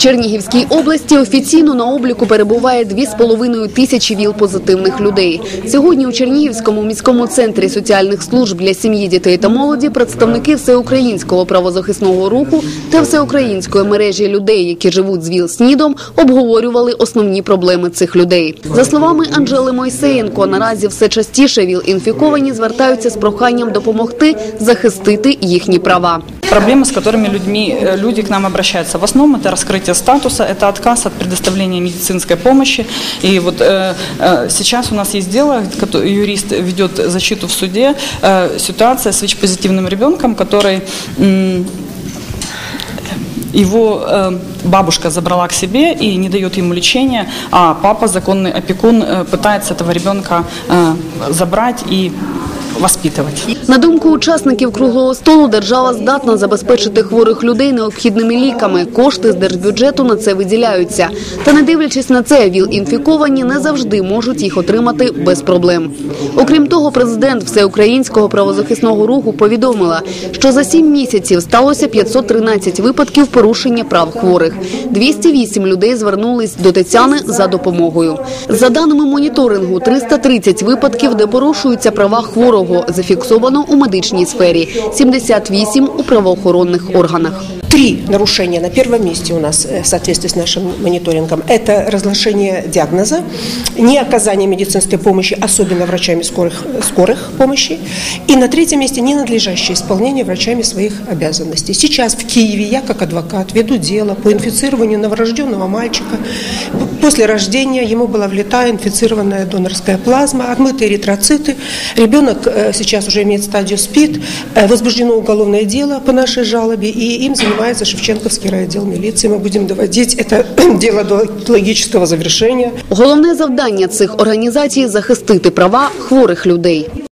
Чернігівській області офіційно на обліку перебуває 2,5 тисячі ВІЛ-позитивних людей. Сьогодні у Чернігівському міському центрі соціальних служб для сім'ї, дітей та молоді представники всеукраїнського правозахисного руху та всеукраїнської мережі людей, які живуть з ВІЛ-СНІДом, обговорювали основні проблеми цих людей. За словами Анжели Мойсеєнко, наразі все частіше ВІЛ-інфіковані звертаються з проханням допомогти захистити їхні права. Проблемы, с которыми людьми, э, люди к нам обращаются, в основном это раскрытие статуса, это отказ от предоставления медицинской помощи. И вот э, э, сейчас у нас есть дело, юрист ведет защиту в суде, э, ситуация с ВИЧ-позитивным ребенком, который м, его э, бабушка забрала к себе и не дает ему лечения, а папа, законный опекун, э, пытается этого ребенка э, забрать и воспитывать. На думку учасників круглого столу, держава здатна забезпечити хворих людей необхідними ліками. Кошти з держбюджету на це виділяються. Та не дивлячись на це, ВІЛ-інфіковані не завжди можуть їх отримати без проблем. Окрім того, президент Всеукраїнського правозахисного руху повідомила, що за сім місяців сталося 513 випадків порушення прав хворих. 208 людей звернулись до Тетяни за допомогою. За даними моніторингу, 330 випадків, де порушуються права хворого, зафіксовано у медичній сфері, 78 – у правоохоронних органах. Три нарушения на первом месте у нас э, в соответствии с нашим мониторингом. Это разглашение диагноза, не оказание медицинской помощи, особенно врачами скорых, скорых помощи. И на третьем месте ненадлежащее исполнение врачами своих обязанностей. Сейчас в Киеве я как адвокат веду дело по инфицированию новорожденного мальчика. После рождения ему была влита инфицированная донорская плазма, отмытые эритроциты. Ребенок э, сейчас уже имеет стадию СПИД. Э, Возбуждено уголовное дело по нашей жалобе, и им занимается Шевченковский райотдел милиции. Мы будем доводить это дело до логического завершения. Головне завдання цих організацій – захистити права хворих людей.